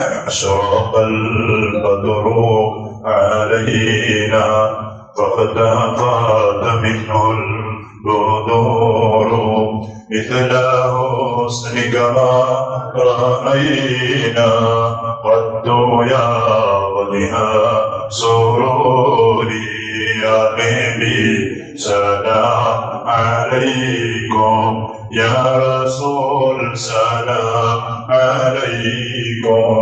أشرق البدر علينا فاختفت منه البدور. مثل حسنك ما رأينا قد يا وجها سروري يا نبي سلام عليكم. يا رسول سلام عليكم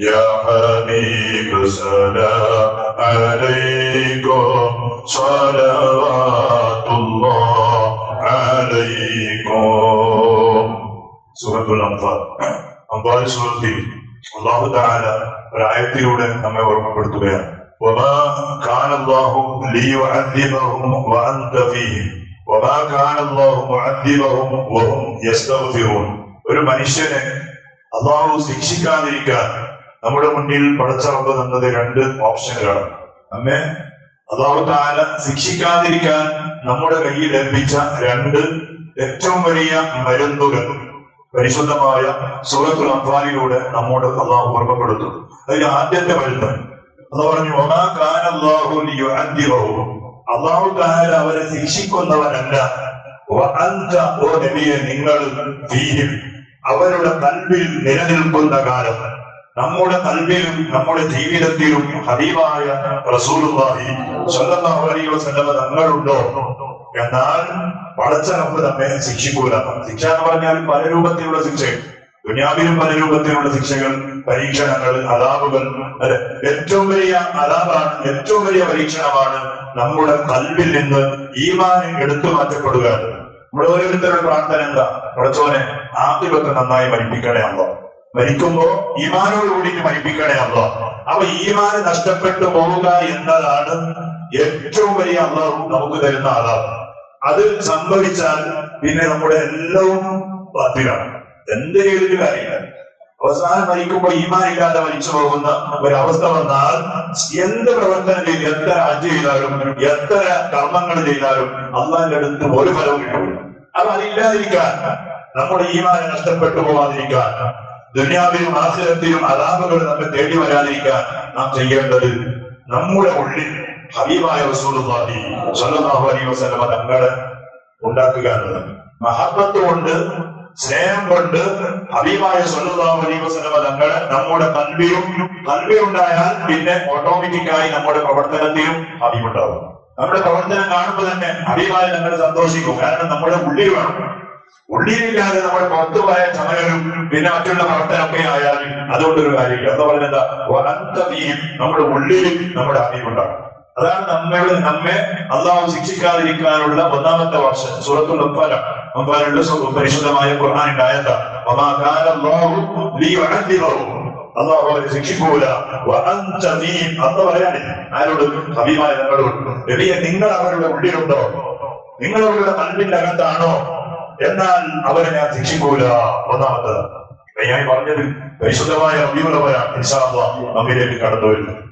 يا حبيب سلام عليكم صلوات الله عليكم സൂറത്തുൽ അംഫാൽ അംഫാൽ സൂറത്തിൽ അള്ളാഹു തആല ഒരായത്തിലൂടെ നമ്മെ ഓർമ്മപ്പെടുത്തുകയാണ് وما كان الله ليعذبهم وأنت فيهم ഒരു മനുഷ്യന് അള്ളാഹു ശിക്ഷിക്കാതിരിക്കാൻ നമ്മുടെ മുന്നിൽ പടച്ചറമ്പ് തന്നത് രണ്ട് ഓപ്ഷനുകളാണ്. നമ്മെ അള്ളാഹു താല ശിക്ഷിക്കാതിരിക്കാൻ നമ്മുടെ കയ്യിൽ ലഭിച്ച രണ്ട് ഏറ്റവും വലിയ മരുന്നുകൾ പരിശുദ്ധമായ സൂറത്തുൽ അഫ്വാലിലൂടെ നമ്മോട് അള്ളാഹു ഓർമ്മപ്പെടുത്തും അതിൽ ആദ്യത്തെ മരുന്ന്. അത് പറഞ്ഞു ഒന്നാം കാൻ അള്ളാഹു അള്ളാഹു താല അവരെ ശിക്ഷിക്കുന്നവനല്ല. നിങ്ങൾ അവരുടെ കൽവിൽ നിലനിൽക്കുന്ന കാലം. നമ്മുടെ കൽവിലും നമ്മുടെ ജീവിതത്തിലും ഹബീബായ റസൂലുള്ളാഹി സ്വല്ലല്ലാഹു അലൈഹി തങ്ങളുണ്ടോ? എന്നാൽ പടച്ചറപ്പ് നമ്മെ ശിക്ഷിക്കൂല. ശിക്ഷ എന്ന് പറഞ്ഞാൽ പല രൂപത്തിലുള്ള ശിക്ഷകൾ ദുനിയാവിലും പല രൂപത്തിലുള്ള ശിക്ഷകൾ പരീക്ഷണങ്ങൾ അതാപുകൾ അല്ലെ? ഏറ്റവും വലിയ അതാപാണ് ഏറ്റവും വലിയ പരീക്ഷണമാണ് നമ്മുടെ കൽവിൽ നിന്ന് ഈമാൻ എടുത്തു മാറ്റപ്പെടുക നമ്മുടെ ഓരോരുത്തരുടെ പ്രാർത്ഥന എന്താ? പടച്ചോനെ ആദ്യമൊക്കെ നന്നായി മരിപ്പിക്കണേ അല്ലോ മരിക്കുമ്പോ ഈമാനോട് കൂടി മരിപ്പിക്കണേ അല്ലോ അപ്പൊ ഈമാന് നഷ്ടപ്പെട്ടു പോവുക എന്നതാണ് ഏറ്റവും വലിയ അള്ളാഹു നമുക്ക് തരുന്ന ആധാരം അത് സംഭവിച്ചാൽ പിന്നെ നമ്മുടെ എല്ലാവും ബാധ്യമാണ് എന്ത് ചെയ്തിട്ട് കാര്യമില്ല. അവസാനം മരിക്കുമ്പോൾ ഈമാൻ ഇല്ലാതെ മരിച്ചു പോകുന്ന ഒരവസ്ഥ വന്നാൽ എന്ത് പ്രവർത്തനം ചെയ്ത് എത്ര അജ് ചെയ്താലും എത്ര കർമ്മങ്ങൾ ചെയ്താലും അള്ളാന്റെ അടുത്ത് ഒരു ഫലവും കിട്ടില്ല അപ്പൊ അതില്ലാതിരിക്കാൻ നമ്മുടെ ഈമാനെ നഷ്ടപ്പെട്ടു പോവാതിരിക്കാൻ ദുനിയാവിലും ആശ്രയത്തിലും അലാപകൾ നമ്മെ തേടി വരാതിരിക്കാൻ നാം ചെയ്യേണ്ടത് നമ്മുടെ ഉള്ളിൽ ഹബീബായ റസൂലുള്ളാഹി സ്വല്ലല്ലാഹു അലൈഹി വസല്ലം തങ്ങളെ ഉണ്ടാക്കുക എന്നത് മഹബത്ത് കൊണ്ട് സ്നേഹം കൊണ്ട് ഹബീബായ സല്ലല്ലാഹു അലൈഹി വസല്ലം നമ്മുടെ കൽവിയും കൽവി ഉണ്ടായാൽ പിന്നെ ഓട്ടോമാറ്റിക്കായി നമ്മുടെ പ്രവർത്തനത്തിലും ഹബീബുണ്ടാവും. നമ്മുടെ പ്രവർത്തനം കാണുമ്പോൾ തന്നെ ഹബീബായ തങ്ങൾ സന്തോഷിക്കും. കാരണം നമ്മുടെ ഉള്ളിൽ വേണം. ഉള്ളിലില്ലാതെ നമ്മൾ പുറത്തു പോയ ചമയലും പിന്നെ മറ്റുള്ള പ്രവർത്തനമൊക്കെ ആയാലും അതുകൊണ്ടൊരു കാര്യമില്ല. എന്താ പറയുന്നത്? അനന്തതയും നമ്മുടെ ഉള്ളിലും നമ്മുടെ അറിവുണ്ടാകും അതാണ് നമ്മളുടെ നമ്മെ അള്ളാഹു ശിക്ഷിക്കാതിരിക്കാനുള്ള ഒന്നാമത്തെ വർഷം സൂറത്തുൽ അംഫാലുള്ള പരിശുദ്ധമായ ഞങ്ങളോട് നബിയെ നിങ്ങൾ അവരുടെ ഉള്ളിലുണ്ടോ? നിങ്ങൾ അവരുടെ കൽവിന്റെ അകത്താണോ എന്നാൽ അവരെ ഞാൻ ശിക്ഷിക്കൂല. ഒന്നാമത്തെ ഞാൻ പറഞ്ഞത് പരിശുദ്ധമായ റബിയുള്ളവരാണ്. നമ്മിലേക്ക് കടന്നു വരുന്നത്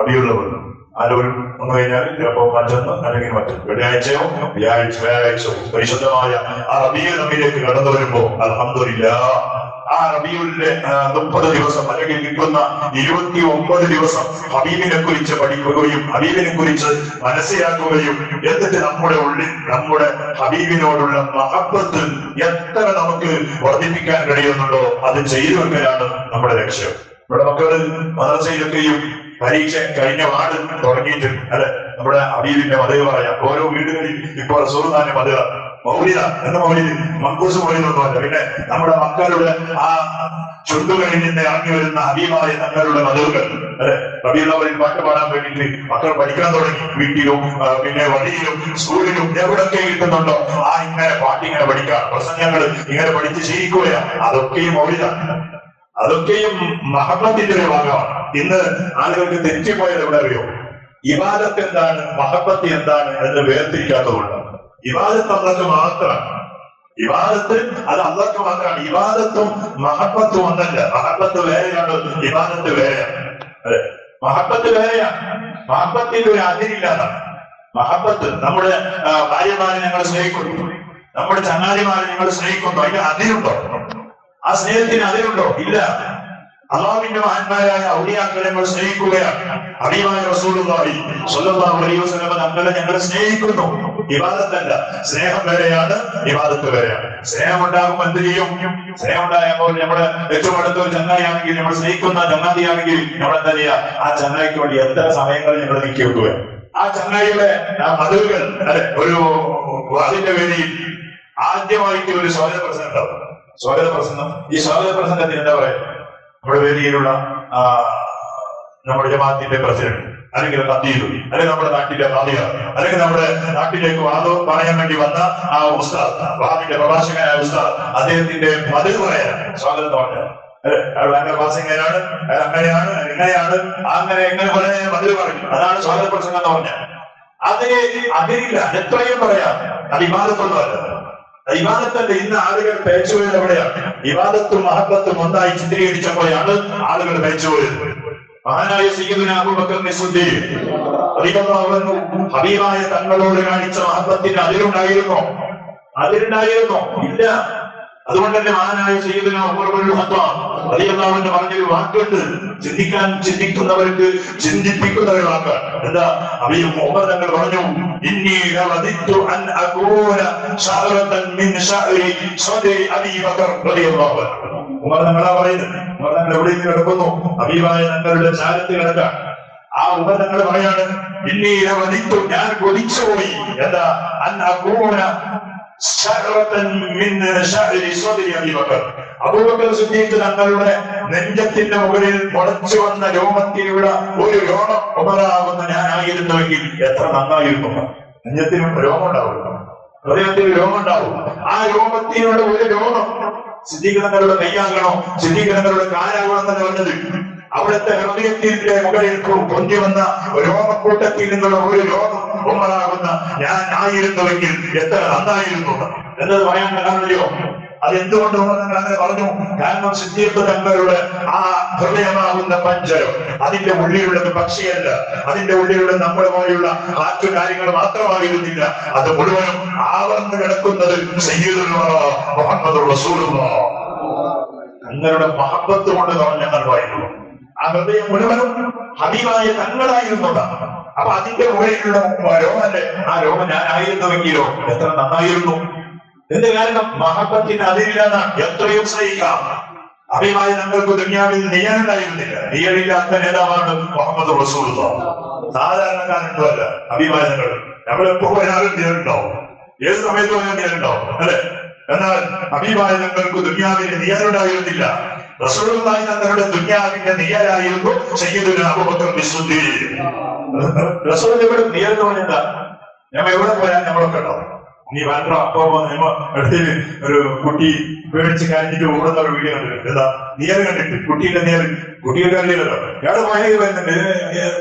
റബിയുള്ളവർ. ആരോരും വന്നു കഴിഞ്ഞാൽ ചിലപ്പോ മറ്റൊന്ന് അല്ലെങ്കിൽ മറ്റൊന്ന്. വെള്ളിയാഴ്ചയോ വ്യാഴാഴ്ച വ്യാഴാഴ്ചയോ പരിശുദ്ധമായ ആ റബിയ നമ്മിലേക്ക് കടന്നു വരുമ്പോ അലഹമില്ല ആ റബിയുലിന്റെ മുപ്പത് ദിവസം അല്ലെങ്കിൽ കിട്ടുന്ന ഇരുപത്തി ഒമ്പത് ദിവസം ഹബീബിനെ കുറിച്ച് പഠിക്കുകയും ഹബീബിനെ കുറിച്ച് മനസ്സിലാക്കുകയും എന്നിട്ട് നമ്മുടെ ഉള്ളിൽ നമ്മുടെ ഹബീബിനോടുള്ള മഹബത്ത് എത്ര നമുക്ക് വർദ്ധിപ്പിക്കാൻ കഴിയുന്നുണ്ടോ അത് ചെയ്തു വെക്കലാണ് നമ്മുടെ ലക്ഷ്യം. ഇവിടെ മക്കൾ മദ്രസയിലൊക്കെയും പരീക്ഷ കഴിഞ്ഞ വാർഡ് തുടങ്ങിയിട്ടുണ്ട്. അല്ലെ? നമ്മുടെ ഹബീബിന്റെ മതക പറയാം. ഓരോ വീടുകളിൽ ഇപ്പോൾ റസൂർദാന്റെ മതക മൗലിത എന്ന മൗലിദ് മങ്കൂസ് മൗലിദൊന്നുമല്ല പിന്നെ നമ്മുടെ മക്കളുടെ ആ ചുണ്ടുകളിൽ നിന്ന് ഇറങ്ങി വരുന്ന ഹബീബായ തങ്ങളുടെ മതവുകൾ അല്ലെ? റബീലവരിൽ പാട്ട് പാടാൻ വേണ്ടിയിട്ട് മക്കൾ പഠിക്കാൻ തുടങ്ങി. വീട്ടിലും പിന്നെ വഴിയിലും സ്കൂളിലും എവിടൊക്കെ കിട്ടുന്നുണ്ടോ ആ ഇങ്ങനെ പാട്ട് ഇങ്ങനെ പഠിക്കാം പ്രസംഗങ്ങൾ ഇങ്ങനെ പഠിച്ച് ശീലിക്കുകയാണ് അതൊക്കെയും മൗലിത അതൊക്കെയും മഹബത്തിന്റെ ഒരു ഭാഗമാണ്. ഇന്ന് ആളുകൾക്ക് തെറ്റിപ്പോയത് എവിടെ അറിയോ ഇവാദത്ത് എന്താണ്? മഹബത്ത് എന്താണ്? എന്ന് വേർതിരിക്കാത്തതുകൊണ്ട്. ഇവാദത്ത് അള്ളക്ക് മാത്രമാണ്. ഇവാദത്ത് അത് അള്ളക്ക് മാത്രമാണ്. ഇവാദത്തും മഹബത്തും ഒന്നല്ല. മഹബത്ത് വേറെയാണ് ഇവാദത്ത് വേറെയാണ്. അതെ മഹബത്ത് വേറെയാണ്. മഹബത്തിന്റെ ഒരു അതിരില്ലാതാണ്. മഹബത്ത് നമ്മുടെ ഭാര്യമാരെ ഞങ്ങൾ സ്നേഹിക്കുന്നു. നമ്മുടെ ചങ്ങാതിമാരെ ഞങ്ങൾ സ്നേഹിക്കുന്നു. അതിന് അതിരുണ്ടോ? ആ സ്നേഹത്തിന് അതിലുണ്ടോ? ഇല്ല. അള്ളാഹുവിന്റെ മഹാന്മാരായ ഔലിയാക്കളെ നമ്മൾ സ്നേഹിക്കുകയാണ്. അഭിമായ റസൂലുള്ളാഹി സ്വല്ലല്ലാഹു അലൈഹി വസല്ലം നമ്മളെ ഞങ്ങൾ സ്നേഹിക്കുന്നു. വിവാദത്തല്ല സ്നേഹം വേറെയാണ് ഇബാദത്ത് വേറെയാണ്. സ്നേഹം ഉണ്ടാകുമ്പോൾ എന്ത് ചെയ്യും? സ്നേഹം ഉണ്ടായപ്പോൾ നമ്മുടെ ഏറ്റവും അടുത്ത ഒരു ചങ്ങായിയാണെങ്കിൽ നമ്മൾ സ്നേഹിക്കുന്ന ചങ്ങാതിയാണെങ്കിൽ നമ്മൾ എന്താ ചെയ്യുക? ആ ചങ്ങായിക്ക് വേണ്ടി എത്ര സമയങ്ങൾ ഞങ്ങൾ നീക്കി വെക്കുക ആ ചങ്ങായിയുടെ ആ മതിലുകൾ ഒരു അതിന്റെ വേദിയിൽ ആദ്യമായിട്ട് ഒരു സ്വാഗത പ്രശ്നം ഉണ്ടാവും. സ്വാഗത പ്രസംഗം ഈ സ്വാഗത പ്രസംഗത്തിന് എന്താ പറയാ? നമ്മുടെ വേദിയിലുള്ള നമ്മുടെ ജമാഅത്തിന്റെ പ്രസിഡന്റ് അല്ലെങ്കിൽ കത്തീരു അല്ലെങ്കിൽ നമ്മുടെ നാട്ടിലെ ഖാദിയ അല്ലെങ്കിൽ നമ്മുടെ നാട്ടിലേക്ക് വാദോ പറയാൻ വേണ്ടി വന്ന ആ ഉസ്താദ് വാദിന്റെ പ്രഭാഷകനായ ഉസ്താദ് അദ്ദേഹത്തിന്റെ മതിൽ പറയാൻ സ്വാഗതം പറഞ്ഞത് ഭയങ്കര പാസിംഗനാണ് അയാൾ അങ്ങനെയാണ് ഇങ്ങനെയാണ് അങ്ങനെ എങ്ങനെ പോലെ മതിൽ പറയും അതാണ് സ്വാഗത പ്രസംഗം എന്ന് പറഞ്ഞത് അതേ അതിരില്ല എത്രയും പറയാം. അത് ഇമാദത്തൊന്നുമല്ല ഇബാദത്തന്റെ ഇന്ന് ആളുകൾ പേച്ചുപോയത് എവിടെയാണ്? ഇബാദത്തും മഹബത്തും ഒന്നായി ചിത്രീകരിച്ചപ്പോഴാണ് ആളുകൾ പേച്ചുപോയത്. മഹാനായ സയ്യിദുന അബൂബക്കർ ഹബീബായ തങ്ങളോട് കാണിച്ച മഹബത്തിന് അതിലുണ്ടായിരുന്നോ അതിലുണ്ടായിരുന്നോ ഇല്ല. അതുകൊണ്ട് തന്നെ മഹാനായ സയ്യിദുന പറഞ്ഞൊരു വാക്കുണ്ട്. ചിന്തിക്കാൻ ചിന്തിക്കുന്നവർക്ക് ചിന്തിപ്പിക്കുന്നവരാക്കാൻ എന്താ? അബീ ഉമർ തങ്ങൾ പറഞ്ഞു ഉമർ തങ്ങളാ പറയുന്നത്. ഉമർ തങ്ങൾ എവിടെയെങ്കിലും കിടക്കുന്നു? ഹബീബായ തങ്ങളുടെ ചാരത്ത് കിടക്കാൻ ആ ഉമർ തങ്ങൾ പറയാണ് ഇന്നി ലവദിത്തു ഞാൻ കൊതിച്ചുപോയി. എന്താ? അൻ അബൂബക്കർ സിദ്ദീഖ് തങ്ങളുടെ നെഞ്ചത്തിന്റെ മുകളിൽ മുളച്ചു വന്ന രോമത്തിലുള്ള ഒരു രോമം ഉപരാകുന്ന ഞാനായിരുന്നുവെങ്കിൽ എത്ര നന്നായിരുന്നു. നെഞ്ചത്തിന് രോമം ഉണ്ടാവും ഹൃദയത്തിൽ രോമം ഉണ്ടാവും. ആ രോമത്തിനുള്ള ഒരു രോമം. സിദ്ധീകരണങ്ങളുടെ കൈയാകണോ സിദ്ദീഖ് തങ്ങളുടെ കാലാകണം എന്ന് പറഞ്ഞത് അവിടുത്തെ ഹൃദയത്തിന്റെ മുകളിൽ പൊ- പൊന്തി വന്ന രോമക്കൂട്ടത്തിൽ നിന്നുള്ള ഒരു രോഗം ഉമ്മറാകുന്ന ഞാൻ ആയിരുന്നുവെങ്കിൽ എത്ര നന്നായിരുന്നു എന്നത് പറയാൻ കാരണമല്ലോ അത് എന്തുകൊണ്ട് അങ്ങനെ പറഞ്ഞു? കാരണം സിദ്ദീഖ് തങ്ങളുടെ ആ ഹൃദയമാകുന്ന പഞ്ചരം അതിന്റെ ഉള്ളിലുള്ളത് പക്ഷിയല്ല. അതിന്റെ ഉള്ളിലുള്ള നമ്മുടെ പോലെയുള്ള കാറ്റു കാര്യങ്ങൾ മാത്രമായിരുന്നില്ല. അത് മുഴുവനും ആവർന്ന് കിടക്കുന്നത് മുഹമ്മദ് റസൂലുള്ളാഹ് തങ്ങളുടെ മഹബത്ത് കൊണ്ട് നൽവായിരുന്നു ആ ഹൃദയം മുഴുവനും ഹബീബായ തങ്ങളായിരുന്നതാണ് അപ്പൊ അതിന്റെ മുകളിലുള്ള രോമല്ലേ ആ രോമം ഞാനായിരുന്നുവെങ്കിലോ എത്ര നന്നായിരുന്നു. എന്ത് കാരണം? മഹബത്തിന് അതിരില്ലാന്ന് എത്രയും സഹിക്കാം അഭിമായ ഞങ്ങൾക്ക് ദുനിയാവിൽ നിയനുണ്ടായിരുന്നില്ല നിയനില്ലാത്ത നേതാവാണ് മുഹമ്മദ് റസൂലുള്ള. സാധാരണക്കാരുണ്ടല്ല അഭിമായ ഞങ്ങൾ നമ്മളെപ്പോ പോയാലും നിയനുണ്ടാവും ഏത് സമയത്ത് പോയാൽ നിയനുണ്ടാവും അല്ലെ? എന്നാൽ അഭിമായ ഞങ്ങൾക്ക് ദുനിയാവിന് നിയനുണ്ടായിരുന്നില്ല റസൂലുള്ളാഹി തങ്ങളുടെ ദുനിയാവിന്റെ നിയരായിരുന്നു സയ്യിദുന അബൂബക്കർ ബിസ്സുദ്ദീൻ റസൂൽ ഇവിടെ നിയർന്നു പറഞ്ഞാ ഞമ്മ എവിടെ പോയാൽ നമ്മളെ ഉണ്ടാവും. നീ വേണ്ട അപ്പോ നമ്മ അടുത്ത ഒരു കുട്ടി പേടിച്ച് കഴിഞ്ഞിട്ട് ഓടുന്ന ഒരു വീഡിയോ കണ്ടിട്ടുണ്ട്. എന്താ? നിയർ കണ്ടിട്ട് കുട്ടിയുടെ നിയർ കുട്ടിയുടെ കണ്ടില്ലല്ലോ എവിടെ വരുന്നുണ്ട്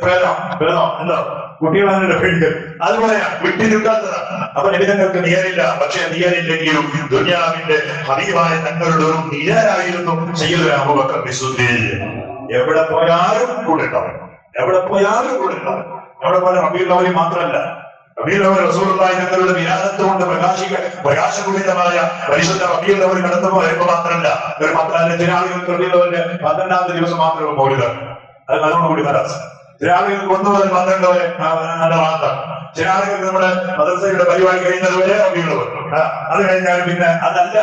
പ്രേതം പ്രേതം. എന്താ? കുട്ടികളാണ് പേടിക്കൽ അത് പറയാം വിട്ടിരുക്കാത്തതാ അപ്പൊ നിബിധങ്ങൾക്ക് നിയറില്ല പക്ഷെ നിയറില്ലെങ്കിലും ദുനിയാവിന്റെ ഹബീബായ തങ്ങളുടെ ഒരു നിയരായിരുന്നു അബൂബക്കർ ബിസ്സുദ്ദീൻ എവിടെ പോയാലും കൂടെ ഉണ്ടാവും. എവിടെ പോയാലും കൂടെ ഉണ്ടാവും. എവിടെ പോലെ അബീർലവരി മാത്രമല്ല. റബീലവർ തങ്ങളുടെ വിരാദത്ത് കൊണ്ട് പ്രകാശിക പ്രകാശപൂരിതമായ പരിശുദ്ധ റബീലവർ കടന്നു മാത്രമല്ല. ഒരു പന്ത്രണ്ട് ചില ആളുകൾക്ക് റബീലവന്റെ പന്ത്രണ്ടാമത്തെ ദിവസം മാത്രമേ പോയത് അത് നല്ലോണം കൂടി തരാം ചില ആളുകൾ ഒന്ന് മുതൽ പന്ത്രണ്ട് വരെ ആ, ചില ആളുകൾ നമ്മുടെ മദ്രസയുടെ പരിപാടി കഴിയുന്നത് വരെ റബീലവർ അത് കഴിഞ്ഞാൽ പിന്നെ അതല്ല.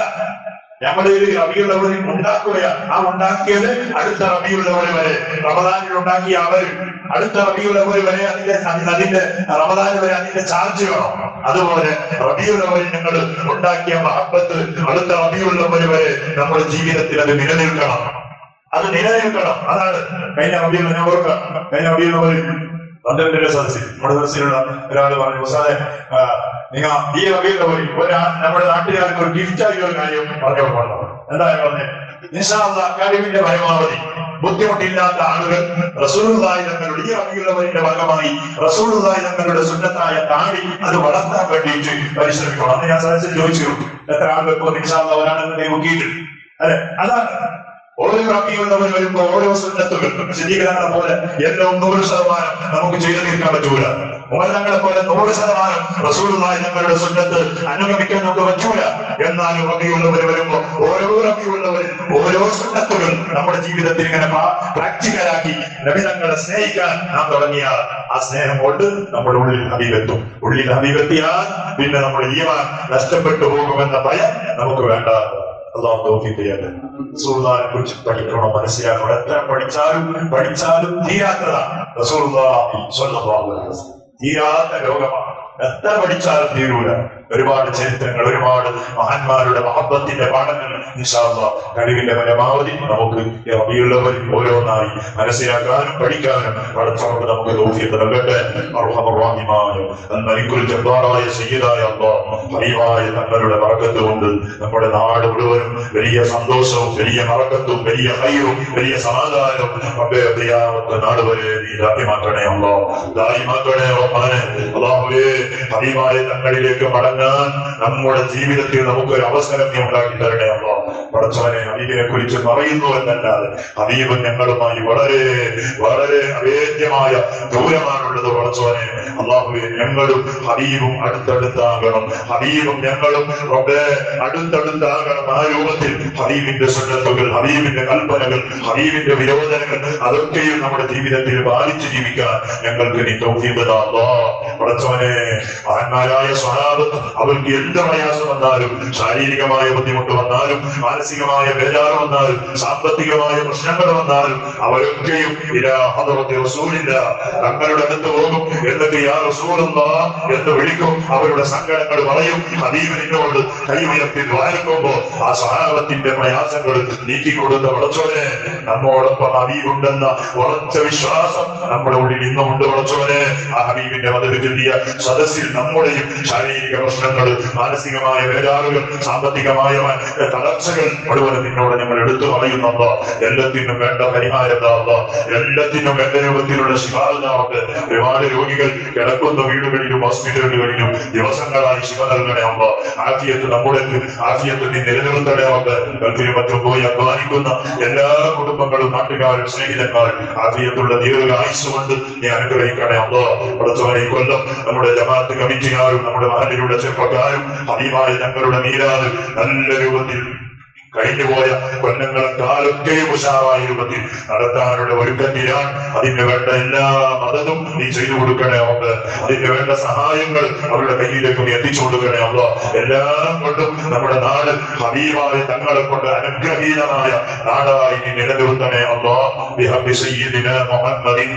നമ്മുടെ ഒരു റബിയുള്ളവർ ഉണ്ടാക്കുകയാണ് ആ ഉണ്ടാക്കിയത് അടുത്ത റബിയുള്ളവർ വരെ. റമദാനിൽ ഉണ്ടാക്കിയ അവർ അടുത്ത റബിയുള്ളവർ വരെ അതിന്റെ അതി- അതിന്റെ റമദാൻ വരെ അതിന്റെ ചാർജ് വേണം. അതുപോലെ റബിയുള്ളവർ ഞങ്ങൾ ഉണ്ടാക്കിയ മഹബത്ത് അടുത്ത റബിയുള്ളവർ വരെ നമ്മുടെ ജീവിതത്തിൽ അത് നിലനിൽക്കണം. അത് നിലനിൽക്കണം. അതാണ് കഴിഞ്ഞ റബിയുള്ള ഞാൻ ഓർക്കാം കഴിഞ്ഞ റബിയുള്ളവർ പന്ത്രണ്ടിന്റെ സദസ്സിൽ നമ്മുടെ സദസ്സിലുള്ള ഒരാൾ പറഞ്ഞു ആ, നിങ്ങൾ ഈ റബിയുള്ളവർ ഒരാ നമ്മുടെ നാട്ടുകാർക്ക് ഒരു ഗിഫ്റ്റായി ഒരു കാര്യം പറഞ്ഞു കൊടുക്കണം. എന്താ പറഞ്ഞത് നിശാന്ത കഴിവിന്റെ പരമാവധി. ബുദ്ധിമുട്ടില്ലാത്ത ആളുകൾ റസൂലുള്ളാഹി തങ്ങളുടെ ഈ അഭിയുള്ളവരുടെ ഭാഗമായി റസൂലുള്ളാഹി തങ്ങളുടെ സുന്നത്തായ താടി അത് വളർത്താൻ വേണ്ടിയിട്ട് പരിശ്രമിക്കണം. അന്ന് ഞാൻ സദസ്സിൽ ചോദിച്ചു എത്ര ആളുകൾ നിശാന്ത ഒരാളെന്നെ നോക്കിയിട്ട് അല്ലെ? അതാണ് ഓരോ റബിയുള്ളവർ വരുമ്പോ ഓരോ സുന്നത്തുകൾ. ശരീരങ്ങളെ പോലെ എല്ലാം നൂറ് ശതമാനം നമുക്ക് ചെയ്തു തീർക്കാൻ പറ്റൂല. ഉമരങ്ങളെ പോലെ നൂറ് ശതമാനം റസൂലുള്ളാഹി ഞങ്ങളുടെ സുന്നത്ത് അനുഗമിക്കാൻ നമുക്ക് പറ്റൂല. എന്നാലും റബിയുള്ളവർ വരുമ്പോ ഓരോ റബിയുള്ളവർ ഓരോ സുന്നത്തുകൾ നമ്മുടെ ജീവിതത്തിൽ ഇങ്ങനെ പ്രാക്ടിക്കലാക്കി നബിതങ്ങളെ സ്നേഹിക്കാൻ നാം തുടങ്ങിയാൽ ആ സ്നേഹം കൊണ്ട് നമ്മുടെ ഉള്ളിൽ ഹബീബെത്തും. ഉള്ളിൽ ഹബീബെത്തിയാൽ പിന്നെ നമ്മുടെ ജീവൻ നഷ്ടപ്പെട്ടു പോകുമെന്ന ഭയം നമുക്ക് വേണ്ട അള്ളാഹു തൗഫീഖ് ചെയ്യട്ടെ റസൂലുള്ളാഹിനെ കുറിച്ച് പഠിക്കണം മനസ്സിലാക്കണം. എത്ര പഠിച്ചാലും പഠിച്ചാലും അലൈഹി വസല്ലം. തീരാത്ത രോഗമാണ് എത്ര പഠിച്ചാലും തീരൂല ഒരുപാട് ചരിത്രങ്ങൾ ഒരുപാട് മഹാന്മാരുടെ മഹത്വത്തിന്റെ പാഠങ്ങൾ കഴിവിന്റെ പരമാവധി നമുക്ക് റബിയുള്ളവർ ഓരോന്നായി മനസ്സിലാക്കാനും പഠിക്കാനും പഠിച്ചവർക്ക് നമുക്ക് തോഫിയത്ത് നൽകട്ടെ. ജബ്ബാറായ സയ്യിദായ അറിവായ തങ്ങളുടെ മറക്കത്ത് കൊണ്ട് നമ്മുടെ നാട് മുഴുവനും വലിയ സന്തോഷവും വലിയ മറക്കത്തും വലിയ ഹൈറും വലിയ സമാധാനവും നാട് വരെ നീ അല്ലാഹ് മാറ്റണേ റബ്ബാനെ. അല്ലാഹുവേ അറിവായ തങ്ങളിലേക്ക് മടങ്ങാൻ നമ്മുടെ ജീവിതത്തിൽ നമുക്ക് ഒരു അവസരം നീ ഉണ്ടാക്കി തരണേ അമ്മ പടച്ചവനെ അബീബിനെ കുറിച്ച് പറയുന്നു എന്നല്ലാതെ അബീബ് ഞങ്ങളുമായി വളരെ വളരെ അവേദ്യമായ ദൂരമാണുള്ളത് പടച്ചവനെ. അള്ളാഹുവെ ഞങ്ങളും ഹബീബും അടുത്തടുത്താകണം. ഹബീബും ഞങ്ങളും റബ്ബെ അടുത്തടുത്താകണം. ആ രൂപത്തിൽ ഹബീബിന്റെ സുന്നത്തുകൾ ഹബീബിന്റെ കൽപ്പനകൾ ഹബീബിന്റെ വിരോധനങ്ങൾ അതൊക്കെയും നമ്മുടെ ജീവിതത്തിൽ പാലിച്ചു ജീവിക്കാൻ ഞങ്ങൾക്ക് നീ തൗഫീഖ് താ അല്ലാഹ് പടച്ചവനെ മഹാന്മാരായ സ്വഹാബത്ത് അവർക്ക് എന്ത് പ്രയാസം വന്നാലും ശാരീരികമായ ബുദ്ധിമുട്ട് വന്നാലും മാനസികമായ ബേജാറ് വന്നാലും സാമ്പത്തികമായ പ്രശ്നങ്ങൾ വന്നാലും അവരൊക്കെയും തങ്ങളുടെ അടുത്ത് പോകും. എന്നിട്ട് യാ റസൂലുള്ള എന്ന് വിളിക്കും. അവരുടെ സങ്കടങ്ങൾ പറയും. ഹബീബിനോട് കൈ ഉയർത്തി ദ്വാരക്കുമ്പോ ആ സഹാബത്തിന്റെ പ്രയാസങ്ങൾ നീക്കിക്കൊടുത്ത വളച്ചോനെ നമ്മോടൊപ്പം ഹബീബുണ്ടെന്ന ഉറച്ച വിശ്വാസം നമ്മുടെ ഉള്ളിൽ ഇന്നുമുണ്ട് വളച്ചോനെ ആ ഹബീബിന്റെ മതത്തിൽ സദസ്സിൽ നമ്മുടെയും ശാരീരിക പ്രശ്നങ്ങൾ മാനസികമായ വേരാറുകൾ സാമ്പത്തികമായ തളർച്ചകൾ മുഴുവൻ നിന്നോട് ഞങ്ങൾ എടുത്തു പറയുന്നുണ്ടോ എല്ലാത്തിനും വേണ്ട പരിഹാരം എല്ലാത്തിനും വേണ്ട രൂപത്തിലുള്ള ശിവാദാവക്ക് ഒരുപാട് രോഗികൾ കിടക്കുന്ന വീടുകളിലും ഹോസ്പിറ്റലുകളിലും ദിവസങ്ങളായി ശിവ നൽകണേ അമ്മ ആഫിയത്ത് നമ്മുടെ ആഫിയത്ത് നീ നിലനിർത്തണേ പോയി അധ്വാനിക്കുന്ന എല്ലാ കുടുംബങ്ങളും നാട്ടുകാരും സ്നേഹിതന്മാരും ആഫിയത്തുള്ള ദീർഘ ആയുസ് കൊണ്ട് നീ അനുഗ്രഹിക്കണേ അമ്മ കൊല്ലം നമ്മുടെ ജമാഅത്ത് കമ്മിറ്റിക്കാരും നമ്മുടെ മഹലിലുള്ള ചെറുപ്പക്കാരും അതീമായ ഞങ്ങളുടെ നീരാത് നല്ല രൂപത്തിൽ. കഴിഞ്ഞുപോയ കൊല്ലങ്ങളെ കാലൊക്കെ ഉഷാറായ രൂപത്തിൽ നടത്താനുള്ള ഒരുക്കത്തിലാണ് അതിന് വേണ്ട എല്ലാ മതതും നീ ചെയ്തു കൊടുക്കണേ അവർക്ക് അതിന് വേണ്ട സഹായങ്ങൾ അവരുടെ കയ്യിലേക്ക് നീ എത്തിച്ചു കൊടുക്കണേ അവ എല്ലാം കൊണ്ടും നമ്മുടെ നാട് ഹബീബായ തങ്ങളെ കൊണ്ട് അനുഗ്രഹീതമായ നാടായി നിലനിർത്തണേ സയ്യിദിന മുഹമ്മദിൻ.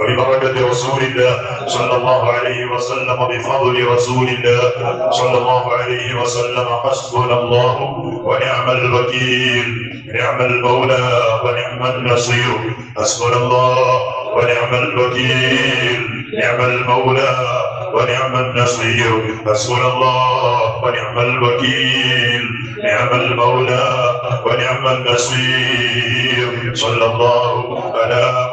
وببركة رسول الله صلى الله عليه وسلم بفضل رسول الله صلى الله عليه وسلم حسبنا الله ونعم الوكيل نعم المولى ونعم النصير حسبنا الله ونعم الوكيل نعم المولى ونعم النصير حسبنا الله ونعم الوكيل نعم المولى ونعم النصير صلى الله على